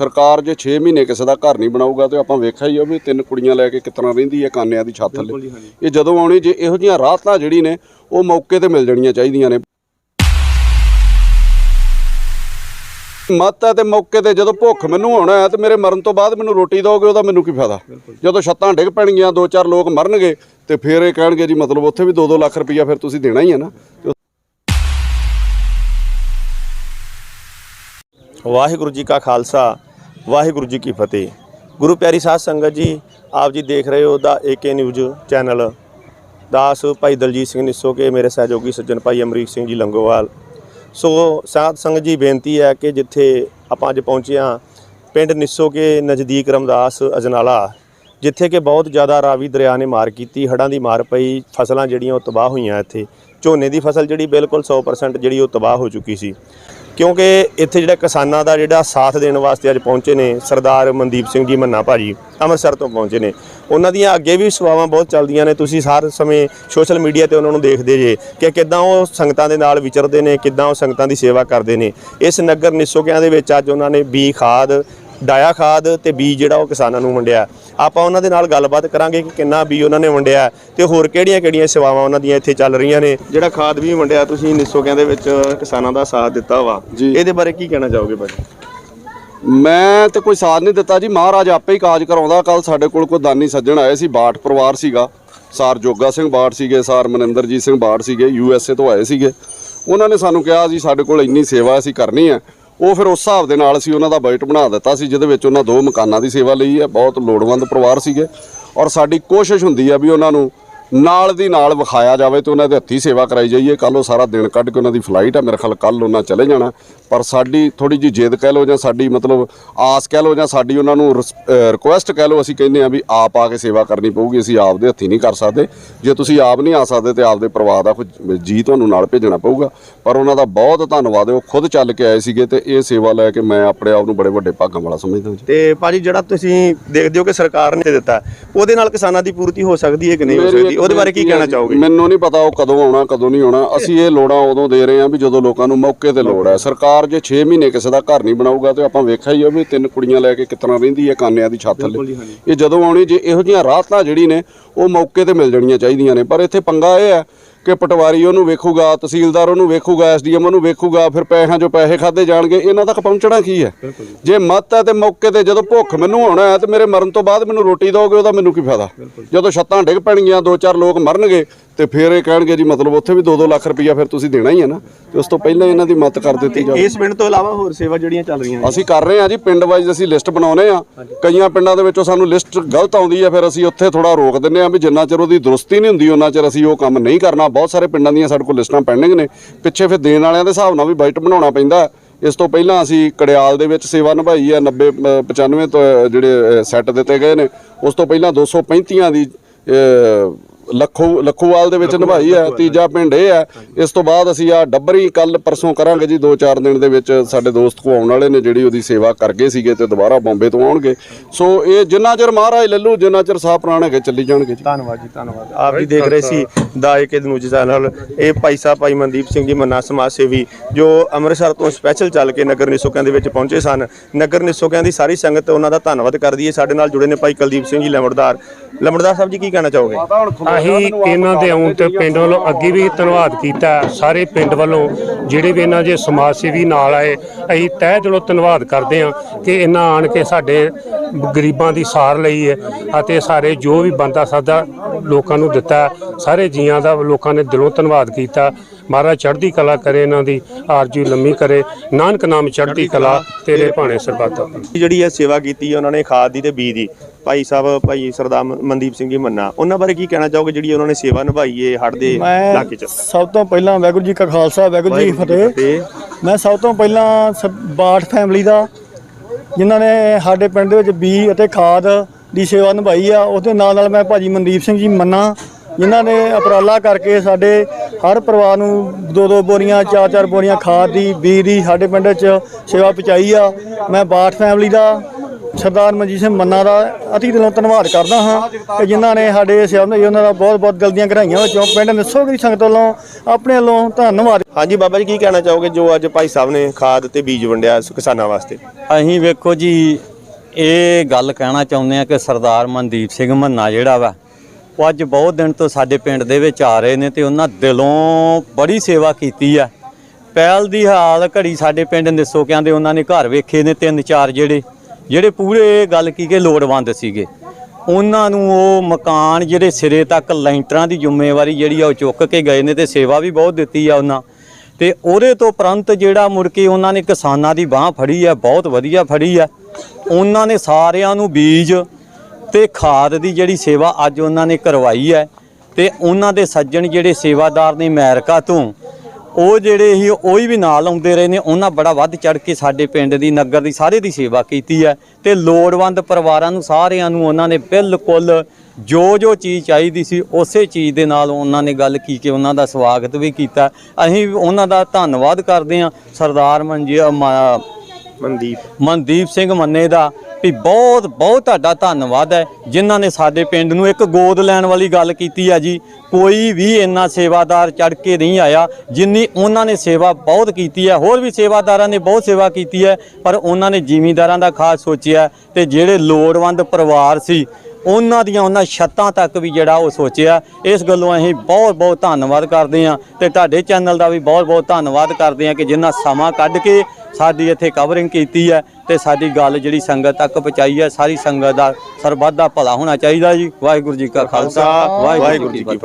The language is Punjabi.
ਸਰਕਾਰ ਜੇ 6 ਮਹੀਨੇ ਕਿਸੇ ਦਾ ਘਰ ਨਹੀਂ ਬਣਾਊਗਾ ਤੇ ਆਪਾਂ ਵੇਖਿਆ ਹੀ ਆ ਵੀ ਤਿੰਨ ਕੁੜੀਆਂ ਲੈ ਕੇ ਕਿਤਨਾ ਰਹਿੰਦੀ ਹੈ ਕਾਨਿਆਂ ਦੀ ਛੱਤ ਥੱਲੇ। ਇਹ ਜਦੋਂ ਆਉਣੀ ਜੇ ਇਹੋ ਜਿਹੀਆਂ ਰਾਹਤਾਂ ਜਿਹੜੀ ਨੇ ਉਹ ਮੌਕੇ ਤੇ ਮਿਲ ਜਾਣੀਆਂ ਚਾਹੀਦੀਆਂ ਨੇ। ਮਤ ਹੈ ਤੇ ਮੌਕੇ ਤੇ ਜਦੋਂ ਭੁੱਖ ਮੈਨੂੰ ਹੋਣਾ ਹੈ ਤੇ ਮੇਰੇ ਮਰਨ ਤੋਂ ਬਾਅਦ ਮੈਨੂੰ ਰੋਟੀ ਦੋਗੇ ਉਹਦਾ ਮੈਨੂੰ ਕੀ ਫਾਇਦਾ? ਜਦੋਂ ਛੱਤਾਂ ਡਿੱਗ ਪੈਣਗੀਆਂ ਦੋ ਚਾਰ ਲੋਕ ਮਰਨਗੇ ਤੇ ਫਿਰ ਇਹ ਕਹਿਣਗੇ ਜੀ ਮਤਲਬ ਉੱਥੇ ਵੀ 2-2 ਲੱਖ ਰੁਪਈਆ ਫਿਰ ਤੁਸੀਂ ਦੇਣਾ ਹੀ ਹੈ ਨਾ। ਵਾਹਿਗੁਰੂ ਜੀ ਕਾ ਖਾਲਸਾ। ਵਾਹਿਗੁਰੂ ਜੀ ਕੀ ਫਤਿਹ। ਗੁਰੂ ਪਿਆਰੀ ਸਾਧ ਸੰਗਤ ਜੀ, ਆਪ ਜੀ ਦੇਖ ਰਹੇ ਹੋ ਦਾ ਏਕੇ ਨਿਊਜ਼ ਚੈਨਲ। ਦਾਸ ਭਾਈ ਦਲਜੀਤ ਸਿੰਘ ਨਿੱਸੋ ਕੇ, ਮੇਰੇ ਸਹਿਯੋਗੀ ਸੱਜਣ ਭਾਈ ਅਮਰੀਕ ਸਿੰਘ ਜੀ ਲੰਗੋਵਾਲ। ਸੋ ਸਾਧ ਸੰਗਤ ਜੀ, ਬੇਨਤੀ ਹੈ ਕਿ ਜਿੱਥੇ ਆਪਾਂ ਅੱਜ ਪਹੁੰਚੇ ਹਾਂ, ਪਿੰਡ ਨਿੱਸੋ ਕੇ ਨਜ਼ਦੀਕ ਰਮਦਾਸ ਅਜਨਾਲਾ, ਜਿੱਥੇ ਕਿ ਬਹੁਤ ਜ਼ਿਆਦਾ ਰਾਵੀ ਦਰਿਆ ਨੇ ਮਾਰ ਕੀਤੀ, ਹੜ੍ਹਾਂ ਦੀ ਮਾਰ ਪਈ, ਫਸਲਾਂ ਜਿਹੜੀਆਂ ਉਹ ਤਬਾਹ ਹੋਈਆਂ ਇੱਥੇ। ਝੋਨੇ ਦੀ ਫਸਲ ਜਿਹੜੀ ਬਿਲਕੁਲ 100% ਜਿਹੜੀ ਉਹ ਤਬਾਹ ਹੋ ਚੁੱਕੀ ਸੀ। ਕਿਉਂਕਿ ਇੱਥੇ ਜਿਹੜਾ ਕਿਸਾਨਾਂ ਦਾ ਜਿਹੜਾ ਸਾਥ ਦੇਣ ਵਾਸਤੇ ਅੱਜ ਪਹੁੰਚੇ ਨੇ, ਸਰਦਾਰ ਮਨਦੀਪ ਸਿੰਘ ਜੀ ਮੰਨਾ ਭਾਜੀ, ਅੰਮ੍ਰਿਤਸਰ ਤੋਂ ਪਹੁੰਚੇ ਨੇ। ਉਹਨਾਂ ਦੀਆਂ ਅੱਗੇ ਵੀ ਸੇਵਾਵਾਂ ਬਹੁਤ ਚੱਲਦੀਆਂ ਨੇ। ਤੁਸੀਂ ਹਰ ਸਮੇਂ ਸੋਸ਼ਲ ਮੀਡੀਆ ਤੇ ਉਹਨਾਂ ਨੂੰ ਦੇਖਦੇ ਜੇ ਕਿ ਕਿੱਦਾਂ ਉਹ ਸੰਗਤਾਂ ਦੇ ਨਾਲ ਵਿਚਰਦੇ ਨੇ, ਕਿੱਦਾਂ ਉਹ ਸੰਗਤਾਂ ਦੀ ਸੇਵਾ ਕਰਦੇ ਨੇ। ਇਸ ਨਗਰ ਨਿਸੋਕਿਆਂ ਦੇ ਵਿੱਚ ਅੱਜ ਉਹਨਾਂ ਨੇ ਬੀ ਖਾਦ ਡਾਇਆ ਖਾਦ ਤੇ ਬੀਜ ਜਿਹੜਾ ਉਹ ਕਿਸਾਨਾਂ ਨੂੰ ਵੰਡਿਆ। ਆਪਾਂ ਉਹਨਾਂ ਦੇ ਨਾਲ ਗੱਲਬਾਤ ਕਰਾਂਗੇ ਕਿ ਕਿੰਨਾ ਬੀਜ ਉਹਨਾਂ ਨੇ ਵੰਡਿਆ ਤੇ ਹੋਰ ਕਿਹੜੀਆਂ-ਕਿਹੜੀਆਂ ਸੇਵਾਵਾਂ ਉਹਨਾਂ ਦੀਆਂ ਇੱਥੇ ਚੱਲ ਰਹੀਆਂ ਨੇ। ਜਿਹੜਾ ਖਾਦ ਵੀ ਵੰਡਿਆ ਤੁਸੀਂ ਨਿਸੋਕਿਆਂ ਦੇ ਵਿੱਚ ਕਿਸਾਨਾਂ ਦਾ ਸਾਥ ਦਿੱਤਾ ਵਾ। ਇਹਦੇ ਬਾਰੇ ਕੀ ਕਹਿਣਾ ਚਾਹੋਗੇ ਭਾਜੀ? ਮੈਂ ਤੇ ਕੋਈ ਸਾਥ ਨਹੀਂ ਦਿੱਤਾ ਜੀ। ਮਹਾਰਾਜ ਆਪੇ ਹੀ ਕਾਜ ਕਰਾਉਂਦਾ। ਕੱਲ ਸਾਡੇ ਕੋਲ ਕੋਈ ਦਾਨੀ ਸੱਜਣ ਆਏ ਸੀ ਬਾਟ ਪਰਿਵਾਰ ਸੀਗਾ। ਸਾਰ ਜੋਗਾ ਸਿੰਘ ਬਾਟ ਸੀਗੇ ਸਾਰ ਮਨਿੰਦਰਜੀਤ ਸਿੰਘ ਬਾਟ ਸੀਗੇ ਯੂ ਐਸ ਏ ਤੋਂ ਆਏ ਸੀਗੇ। ਉਹਨਾਂ ਨੇ ਸਾਨੂੰ ਕਿਹਾ ਜੀ ਸਾਡੇ ਕੋਲ ਇੰਨੀ ਸੇਵਾ ਅਸੀਂ ਕਰਨੀ ਹੈ। ਉਹ ਫਿਰ ਉਸ ਹਿਸਾਬ ਦੇ ਨਾਲ ਅਸੀਂ ਉਹਨਾਂ ਦਾ ਬਜਟ ਬਣਾ ਦਿੱਤਾ ਸੀ, ਜਿਹਦੇ ਵਿੱਚ ਉਹਨਾਂ ਦੋ ਮਕਾਨਾਂ ਦੀ ਸੇਵਾ ਲਈ ਹੈ, ਬਹੁਤ ਲੋੜਵੰਦ ਪਰਿਵਾਰ ਸੀਗੇ। ਔਰ ਸਾਡੀ ਕੋਸ਼ਿਸ਼ ਹੁੰਦੀ ਆ ਵੀ ਉਹਨਾਂ ਨੂੰ ਨਾਲ ਦੀ ਨਾਲ ਵਿਖਾਇਆ ਜਾਵੇ ਤੇ ਉਹਨਾਂ ਦੇ ਹੱਥੀ ਸੇਵਾ ਕਰਾਈ ਜਾਈਏ। ਕੱਲ ਉਹ ਸਾਰਾ ਦਿਨ ਕੱਢ ਕੇ ਉਹਨਾਂ ਦੀ ਫਲਾਈਟ ਆ। ਮੇਰੇ ਖਿਆਲ ਕੱਲ ਉਹਨਾਂ ਚਲੇ ਜਾਣਾ। ਪਰ ਸਾਡੀ ਥੋੜੀ ਜੀ ਜਿੱਦ ਕਹਿ ਲਓ ਜਾਂ ਸਾਡੀ ਮਤਲਬ ਆਸ ਕਹਿ ਲਓ ਜਾਂ ਸਾਡੀ ਉਹਨਾਂ ਨੂੰ ਰਿਕੁਐਸਟ ਕਹਿ ਲਓ ਅਸੀਂ ਕਹਿੰਦੇ ਆ ਵੀ ਆਪ ਆ ਕੇ ਸੇਵਾ ਕਰਨੀ ਪਊਗੀ। ਅਸੀਂ ਆਪ ਦੇ ਹੱਥੀ ਨਹੀਂ ਕਰ ਸਕਦੇ। ਜੇ ਤੁਸੀਂ ਆਪ ਨਹੀਂ ਆ ਸਕਦੇ ਤੇ ਆਪਦੇ ਪਰਿਵਾਰ ਦਾ ਕੋਈ ਜੀ ਤੁਹਾਨੂੰ ਨਾਲ ਭੇਜਣਾ ਪਊਗਾ। ਪਰ ਉਹਨਾਂ ਦਾ ਬਹੁਤ ਧੰਨਵਾਦ ਹੈ। ਉਹ ਖੁਦ ਚੱਲ ਕੇ ਆਏ ਸੀਗੇ ਤੇ ਇਹ ਸੇਵਾ ਲੈ ਕੇ ਮੈਂ ਆਪਣੇ ਆਪ ਨੂੰ ਬੜੇ ਵੱਡੇ ਭਾਗਾਂ ਵਾਲਾ ਸਮਝਦਾ ਜੀ। ਤੇ ਭਾਜੀ ਜਿਹੜਾ ਤੁਸੀਂ ਦੇਖਦੇ ਹੋ ਕਿ ਸਰਕਾਰ ਨੇ ਦਿੱਤਾ ਉਹਦੇ ਨਾਲ ਕਿਸਾਨਾਂ ਦੀ ਪੂਰਤੀ ਹੋ ਸਕਦੀ ਹੈ ਕਿ ਨਹੀਂ ਹੋ ਸਕਦੀ? ਉਹਦੇ ਬਾਰੇ ਕੀ ਕਹਿਣਾ ਚਾਹੋਗੇ? ਮੈਨੂੰ ਨਹੀਂ ਪਤਾ ਉਹ ਕਦੋਂ ਆਉਣਾ ਕਦੋਂ ਨਹੀਂ ਆਉਣਾ। ਅਸੀਂ ਇਹ ਲੋੜਾਂ ਉਦੋਂ ਦੇ ਰਹੇ ਹਾਂ ਵੀ ਜਦੋਂ ਲੋਕਾਂ ਨੂੰ ਮੌਕੇ ਤੇ ਲੋੜ ਹੈ। ਸਰਕਾਰ ਜੇ 6 ਮਹੀਨੇ ਕਿਸੇ ਦਾ ਘਰ ਨਹੀਂ ਬਣਾਊਗਾ ਤੇ ਆਪਾਂ ਵੇਖਿਆ ਹੀ ਆ ਵੀ ਤਿੰਨ ਕੁੜੀਆਂ ਲੈ ਕੇ ਕਿਤਨਾ ਰਹਿੰਦੀ ਹੈ ਕਾਨਿਆਂ ਦੀ ਛੱਤ ਥੱਲੇ। ਇਹ ਜਦੋਂ ਆਉਣੀ ਜੇ ਇਹੋ ਜਿਹੀਆਂ ਰਾਹਤਾਂ ਜਿਹੜੀ ਨੇ ਉਹ ਮੌਕੇ ਤੇ ਮਿਲ ਜਾਣੀਆਂ ਚਾਹੀਦੀਆਂ ਨੇ। ਪਰ ਇੱਥੇ ਪੰਗਾ ਇਹ ਹੈ ਕਿ ਪਟਵਾਰੀ ਉਹਨੂੰ ਵੇਖੂਗਾ ਤਹਿਸੀਲਦਾਰ ਉਹਨੂੰ ਵੇਖੂਗਾ ਐਸਡੀਐਮ ਉਹਨੂੰ ਵੇਖੂਗਾ ਫਿਰ ਪੈਸਿਆਂ 'ਚੋਂ ਪੈਸੇ ਖਾਦੇ ਜਾਣਗੇ ਇਹਨਾਂ ਤੱਕ ਪਹੁੰਚਣਾ ਕੀ ਹੈ? ਜੇ। ਮਤ ਹੈ ਤੇ ਮੌਕੇ ਤੇ ਜਦੋਂ ਭੁੱਖ ਮੈਨੂੰ ਹੋਣਾ ਹੈ ਤੇ ਮੇਰੇ ਮਰਨ ਤੋਂ ਬਾਅਦ ਮੈਨੂੰ ਰੋਟੀ ਦੋਗੇ ਉਹਦਾ ਮੈਨੂੰ ਕੀ ਫਾਇਦਾ? ਜਦੋਂ ਛੱਤਾਂ ਡਿੱਗ ਪੈਣਗੀਆਂ ਦੋ ਚਾਰ ਲੋਕ ਮਰਨਗੇ ਤੇ ਫਿਰ ਇਹ ਕਹਿਣਗੇ ਜੀ ਮਤਲਬ ਉੱਥੇ ਵੀ 2-2 ਲੱਖ ਰੁਪਈਆ ਫਿਰ ਤੁਸੀਂ ਦੇਣਾ ਹੀ ਹੈ ਨਾ ਤੇ ਉਸ ਤੋਂ ਪਹਿਲਾਂ ਇਹਨਾਂ ਦੀ ਮਤ ਕਰ ਦਿੱਤੀ ਜਾਵੇ। ਇਸ ਪਿੰਡ ਤੋਂ ਇਲਾਵਾ ਹੋਰ ਸੇਵਾ ਜਿਹੜੀਆਂ ਚੱਲ ਰਹੀਆਂ ਅਸੀਂ ਕਰ ਰਹੇ ਹਾਂ ਜੀ ਪਿੰਡ ਵਾਈਜ਼ ਅਸੀਂ ਲਿਸਟ ਬਣਾਉਨੇ ਆ ਕਈਆਂ ਪਿੰਡਾਂ ਦੇ ਵਿੱਚੋਂ ਸਾਨੂੰ ਲਿਸਟ ਗਲਤ ਆਉਂਦੀ ਹੈ ਫਿਰ ਅਸੀਂ ਉੱਥੇ ਥੋੜਾ ਰੋਕ ਦਿੰਨੇ ਆ ਵੀ ਜਿੰਨਾ ਚਿਰ ਉਹਦੀ ਦਰੁਸਤੀ ਨਹੀਂ ਹੁੰਦੀ ਉਹਨਾਂ ਚਿਰ ਅਸੀਂ ਉਹ ਕੰਮ ਨਹੀਂ ਕਰਨਾ। ਬਹੁਤ ਸਾਰੇ ਪਿੰਡਾਂ ਦੀਆਂ ਸਾਡੇ ਕੋਲ ਲਿਸਟਾਂ ਪੈਂਡਿੰਗ ਨੇ। ਪਿੱਛੇ ਫਿਰ ਦੇਣ ਵਾਲਿਆਂ ਦੇ ਹਿਸਾਬ ਨਾਲ ਵੀ ਬਜਟ ਬਣਾਉਣਾ ਪੈਂਦਾ ਇਸ ਤੋਂ ਪਹਿਲਾਂ ਅਸੀਂ ਕੜਿਆਲ ਦੇ ਵਿੱਚ ਸੇਵਾ ਨਿਭਾਈ ਹੈ 90 ਅ, 95 ਤੋਂ ਅ, ਜਿਹੜੇ ਸੈੱਟ ਦਿੱਤੇ ਗਏ ਨੇ। ਉਸ ਤੋਂ ਪਹਿਲਾਂ 235 ਦੀ ਲੱਖੋ ਲੱਖੋਵਾਲ ਦੇ ਵਿੱਚ ਨਿਭਾਈ ਹੈ ਤੀਜਾ ਪਿੰਡ ਇਹ ਹੈ। ਇਸ ਤੋਂ ਬਾਅਦ ਅਸੀਂ ਆ ਡੱਬਰੀ ਕੱਲ ਪਰਸੋਂ ਕਰਾਂਗੇ ਜੀ 2-4 ਦਿਨ ਦੇ ਵਿੱਚ ਸਾਡੇ ਦੋਸਤ ਕੋ ਆਉਣ ਵਾਲੇ ਨੇ ਜਿਹੜੀ ਉਹਦੀ ਸੇਵਾ ਕਰ ਗਏ ਸੀਗੇ ਤੇ ਦੁਬਾਰਾ ਬੰਬੇ ਤੋਂ ਆਉਣਗੇ। ਸੋ ਇਹ ਜਿੰਨਾ ਚਿਰ ਮਹਾਰਾਜ ਲੱਲੂ ਜਿੰਨਾ ਚਿਰ ਸਾਹ ਪ੍ਰਾਣ ਹੈਗੇ ਚੱਲੀ ਜਾਣਗੇ ਜੀ। ਧੰਨਵਾਦ ਜੀ ਧੰਨਵਾਦ। ਆਪ ਜੀ ਦੇਖ ਰਹੇ ਸੀ ਦਾ ਏਕੇ ਨਿਊਜ਼ ਚੈਨਲ ਇਹ ਭਾਈ ਸਾਹਿਬ ਭਾਈ ਮਨਦੀਪ ਸਿੰਘ ਜੀ ਮੰਨਾ ਸਮਾਜ ਸੇਵੀ ਜੋ ਅੰਮ੍ਰਿਤਸਰ ਤੋਂ ਸਪੈਸ਼ਲ ਚੱਲ ਕੇ ਨਗਰ ਨਿਸੋਕਿਆਂ ਦੇ ਵਿੱਚ ਪਹੁੰਚੇ ਸਨ। ਨਗਰ ਨਿਸੋਕਿਆਂ ਦੀ ਸਾਰੀ ਸੰਗਤ ਉਹਨਾਂ ਦਾ ਧੰਨਵਾਦ ਕਰਦੀ ਹੈ। ਸਾਡੇ ਨਾਲ ਜੁੜੇ ਨੇ ਭਾਈ ਕੁਲਦੀਪ ਸਿੰਘ ਜੀ ਲੰਬੜਦਾਰ। ਲੰਬੜਦਾਰ ਸਾਹਿਬ ਜੀ ਕੀ ਕਹਿਣਾ ਚਾਹੋਗੇ? ਅਸੀਂ ਇਹਨਾਂ ਦੇ ਆਉਣ ਤੇ ਪਿੰਡ ਵੱਲੋਂ ਅੱਗੇ ਵੀ ਧੰਨਵਾਦ ਕੀਤਾ ਸਾਰੇ ਪਿੰਡ ਵੱਲੋਂ ਜਿਹੜੇ ਵੀ ਇਹਨਾਂ ਦੇ ਸਮਾਜ ਸੇਵੀ ਨਾਲ ਆਏ ਅਸੀਂ ਤਹਿ ਦਿਲੋਂ ਧੰਨਵਾਦ ਕਰਦੇ ਹਾਂ ਕਿ ਇਹਨਾਂ ਆਣ ਕੇ ਸਾਡੇ ਗਰੀਬਾਂ ਦੀ ਸਾਰ ਲਈ ਹੈ ਅਤੇ ਸਾਰੇ ਜੋ ਵੀ ਬੰਦਾ ਸਾਦਾ ਲੋਕਾਂ ਨੂੰ ਦਿੱਤਾ ਸਾਰੇ ਜੀਆਂ ਦਾ ਲੋਕਾਂ ਨੇ ਦਿਲੋਂ ਧੰਨਵਾਦ ਕੀਤਾ ਮਹਾਰਾਜ ਚੜ੍ਹਦੀ ਕਲਾ ਕਰੇ ਇਹਨਾਂ ਦੀ ਆਰਜੂ ਲੰਮੀ ਕਰੇ। ਨਾਨਕ ਨਾਮ ਚੜ੍ਹਦੀ ਕਲਾ ਤੇਰੇ ਭਾਣੇ ਸਰਬੱਤ ਜਿਹੜੀ ਇਹ ਸੇਵਾ ਕੀਤੀ ਹੈ ਉਹਨਾਂ ਨੇ ਖਾਦ ਦੀ ਤੇ ਬੀਜ ਦੀ ਭਾਈ ਸਾਹਿਬ ਭਾਈ ਸਰਦਾਰ ਮਨਦੀਪ ਸਿੰਘ ਜੀ ਮੰਨਾ। ਉਹਨਾਂ ਬਾਰੇ ਕੀ ਕਹਿਣਾ ਚਾਹੋਗੇ ਜਿਹੜੀ ਉਹਨਾਂ ਨੇ ਸੇਵਾ ਨਿਭਾਈ ਹੈ ਹੜ ਦੇ ਇਲਾਕੇ 'ਚ? ਸਭ ਤੋਂ ਪਹਿਲਾਂ ਵਾਹਿਗੁਰੂ ਜੀ ਕਾ ਖਾਲਸਾ ਵਾਹਿਗੁਰੂ ਜੀ ਫਤਿਹ। ਮੈਂ ਸਭ ਤੋਂ ਪਹਿਲਾਂ ਬਾਠ ਫੈਮਿਲੀ ਦਾ ਜਿਨ੍ਹਾਂ ਨੇ ਸਾਡੇ ਪਿੰਡ ਦੇ ਵਿੱਚ ਬੀ ਅਤੇ ਖਾਦ ਦੀ ਸੇਵਾ ਨਿਭਾਈ ਆ ਉਹਦੇ ਨਾਲ ਨਾਲ ਮੈਂ ਭਾਜੀ ਮਨਦੀਪ ਸਿੰਘ ਜੀ ਮੰਨਾ ਜਿਨ੍ਹਾਂ ਨੇ ਉਪਰਾਲਾ ਕਰਕੇ ਸਾਡੇ ਹਰ ਪਰਿਵਾਰ ਨੂੰ ਦੋ ਦੋ ਬੋਰੀਆਂ ਚਾਰ ਚਾਰ ਬੋਰੀਆਂ ਖਾਦ ਦੀ ਬੀ ਦੀ ਸਾਡੇ ਪਿੰਡ ਵਿੱਚ ਸੇਵਾ ਪਹੁੰਚਾਈ ਆ। ਮੈਂ ਬਾਠ ਫੈਮਿਲੀ ਦਾ ਸਰਦਾਰ ਮਨਜੀਤ ਸਿੰਘ ਮੰਨਾ ਦਾ ਅਤੀ ਦਿਲੋਂ ਧੰਨਵਾਦ ਕਰਦਾ ਹਾਂ ਕਿ ਜਿਨ੍ਹਾਂ ਨੇ ਸਾਡੇ ਲਈ ਉਹਨਾਂ ਦਾ ਬਹੁਤ ਬਹੁਤ ਦਿਲ ਦੀਆਂ ਗਹਿਰਾਈਆਂ ਵਿੱਚੋਂ ਪਿੰਡ ਨਿੱਸੋਗਰੀ ਸੰਗਤ ਵੱਲੋਂ ਆਪਣੇ ਵੱਲੋਂ ਧੰਨਵਾਦ। ਹਾਂਜੀ ਬਾਬਾ ਜੀ ਕੀ ਕਹਿਣਾ ਚਾਹੋਗੇ ਜੋ ਅੱਜ ਭਾਈ ਸਾਹਿਬ ਨੇ ਖਾਦ ਤੇ ਬੀਜ ਵੰਡਿਆ ਕਿਸਾਨਾਂ ਵਾਸਤੇ? ਅਸੀਂ ਵੇਖੋ ਜੀ ਇਹ ਗੱਲ ਕਹਿਣਾ ਚਾਹੁੰਦੇ ਆ ਕਿ ਸਰਦਾਰ ਮਨਦੀਪ ਸਿੰਘ ਮੰਨਾ ਜਿਹੜਾ ਵਾ ਉਹ ਅੱਜ ਬਹੁਤ ਦਿਨ ਤੋਂ ਸਾਡੇ ਪਿੰਡ ਦੇ ਵਿੱਚ ਆ ਰਹੇ ਨੇ ਤੇ ਉਹਨਾਂ ਦਿਲੋਂ ਬੜੀ ਸੇਵਾ ਕੀਤੀ ਆ। ਪਹਿਲ ਦੀ ਹਾਲ ਘੜੀ ਸਾਡੇ ਪਿੰਡ ਨਿਸੋਕਿਆਂ ਦੇ ਉਹਨਾਂ ਨੇ ਘਰ ਵੇਖੇ ਨੇ ਤਿੰਨ ਚਾਰ ਜਿਹੜੇ। ਜਿਹੜੇ ਪੂਰੇ ਗੱਲ ਕੀ ਕਿ ਲੋੜਵੰਦ ਸੀਗੇ। ਉਹਨਾਂ ਨੂੰ ਉਹ ਮਕਾਨ ਜਿਹੜੇ ਸਿਰੇ ਤੱਕ ਲੈਂਟਰਾਂ ਦੀ ਜ਼ਿੰਮੇਵਾਰੀ ਜਿਹੜੀ ਆ ਉਹ ਚੁੱਕ ਕੇ ਗਏ ਨੇ ਤੇ ਸੇਵਾ ਵੀ ਬਹੁਤ ਦਿੱਤੀ ਆ ਉਹਨਾਂ। ਤੇ ਉਹਦੇ ਤੋਂ ਪ੍ਰੰਤ ਜਿਹੜਾ ਮੁੜ ਕੇ ਉਹਨਾਂ ਨੇ ਕਿਸਾਨਾਂ ਦੀ ਬਾਹ ਫੜੀ ਆ, ਬਹੁਤ ਵਧੀਆ ਫੜੀ ਆ। ਉਹਨਾਂ ਨੇ ਸਾਰਿਆਂ ਨੂੰ ਬੀਜ ਤੇ ਖਾਦ ਦੀ ਜਿਹੜੀ ਸੇਵਾ ਅੱਜ ਉਹਨਾਂ ਨੇ ਕਰਵਾਈ ਹੈ ਤੇ ਉਹਨਾਂ ਦੇ ਸੱਜਣ ਜਿਹੜੇ ਸੇਵਾਦਾਰ ਨੇ ਅਮਰੀਕਾ ਤੋਂ ਉਹ ਜਿਹੜੇ ਹੀ ਉਹ ਹੀ ਵੀ ਨਾਲ ਆਉਂਦੇ ਰਹੇ ਨੇ। ਉਹਨਾਂ ਬੜਾ ਵੱਧ ਚੜ ਕੇ ਸਾਡੇ ਪਿੰਡ ਦੀ ਨਗਰ ਦੀ ਸਾਰੇ ਦੀ ਸੇਵਾ ਕੀਤੀ ਹੈ। ਤੇ ਲੋੜਵੰਦ ਪਰਿਵਾਰਾਂ ਨੂੰ ਸਾਰਿਆਂ ਨੂੰ ਉਹਨਾਂ ਨੇ ਬਿਲਕੁਲ ਜੋ ਜੋ ਚੀਜ਼ ਚਾਹੀਦੀ ਸੀ ਉਸੇ ਚੀਜ਼ ਦੇ ਨਾਲ ਉਹਨਾਂ ਨੇ ਗੱਲ ਕੀ ਕਿ ਉਹਨਾਂ ਦਾ ਸਵਾਗਤ ਵੀ ਕੀਤਾ। ਅਸੀਂ ਉਹਨਾਂ ਦਾ ਧੰਨਵਾਦ ਕਰਦੇ ਹਾਂ। ਸਰਦਾਰ ਮਨਜੀ ਮ- ਮਨਦੀਪ। ਮਨਦੀਪ ਸਿੰਘ ਮੰਨੇ ਦਾ। ਵੀ ਬਹੁਤ ਬਹੁਤ ਤੁਹਾਡਾ ਧੰਨਵਾਦ ਹੈ, ਜਿਨ੍ਹਾਂ ਨੇ ਸਾਡੇ ਪਿੰਡ ਨੂੰ ਇੱਕ ਗੋਦ ਲੈਣ ਵਾਲੀ ਗੱਲ ਕੀਤੀ ਹੈ ਜੀ। ਕੋਈ ਵੀ ਇੰਨਾ ਸੇਵਾਦਾਰ ਚੜ ਕੇ ਨਹੀਂ ਆਇਆ, ਜਿੰਨੀ ਉਹਨਾਂ ਨੇ ਸੇਵਾ ਬਹੁਤ ਕੀਤੀ ਹੈ। ਹੋਰ ਵੀ ਸੇਵਾਦਾਰਾਂ ਨੇ ਬਹੁਤ ਸੇਵਾ ਕੀਤੀ ਹੈ, ਪਰ ਉਹਨਾਂ ਨੇ ਜ਼ਿਮੀਂਦਾਰਾਂ ਦਾ ਖਾਸ ਸੋਚਿਆ ਤੇ ਜਿਹੜੇ ਲੋੜਵੰਦ ਪਰਿਵਾਰ ਸੀ ਉਹਨਾਂ ਦੀਆਂ ਉਹਨਾਂ ਛੱਤਾਂ ਤੱਕ ਵੀ ਜਿਹੜਾ ਉਹ ਸੋਚਿਆ। ਇਸ ਗੱਲੋਂ ਅਸੀਂ ਬਹੁਤ ਬਹੁਤ ਧੰਨਵਾਦ ਕਰਦੇ ਹਾਂ ਤੇ ਤੁਹਾਡੇ ਚੈਨਲ ਦਾ ਵੀ ਬਹੁਤ ਬਹੁਤ ਧੰਨਵਾਦ ਕਰਦੇ ਹਾਂ ਕਿ ਜਿੰਨਾ ਸਮਾਂ ਕੱਢ ਕੇ ਸਾਡੀ ਇੱਥੇ ਕਵਰਿੰਗ ਕੀਤੀ ਹੈ ਤੇ ਸਾਡੀ ਗੱਲ ਜਿਹੜੀ ਸੰਗਤ ਤੱਕ ਪਹੁੰਚਾਈ ਹੈ ਸਾਰੀ ਸੰਗਤ ਦਾ ਸਰਬੱਤ ਦਾ ਭਲਾ ਹੋਣਾ ਚਾਹੀਦਾ ਜੀ। ਵਾਹਿਗੁਰੂ ਜੀ ਕਾ ਖਾਲਸਾ ਵਾਹਿਗੁਰੂ ਜੀ ਕੀ ਫਤਿਹ।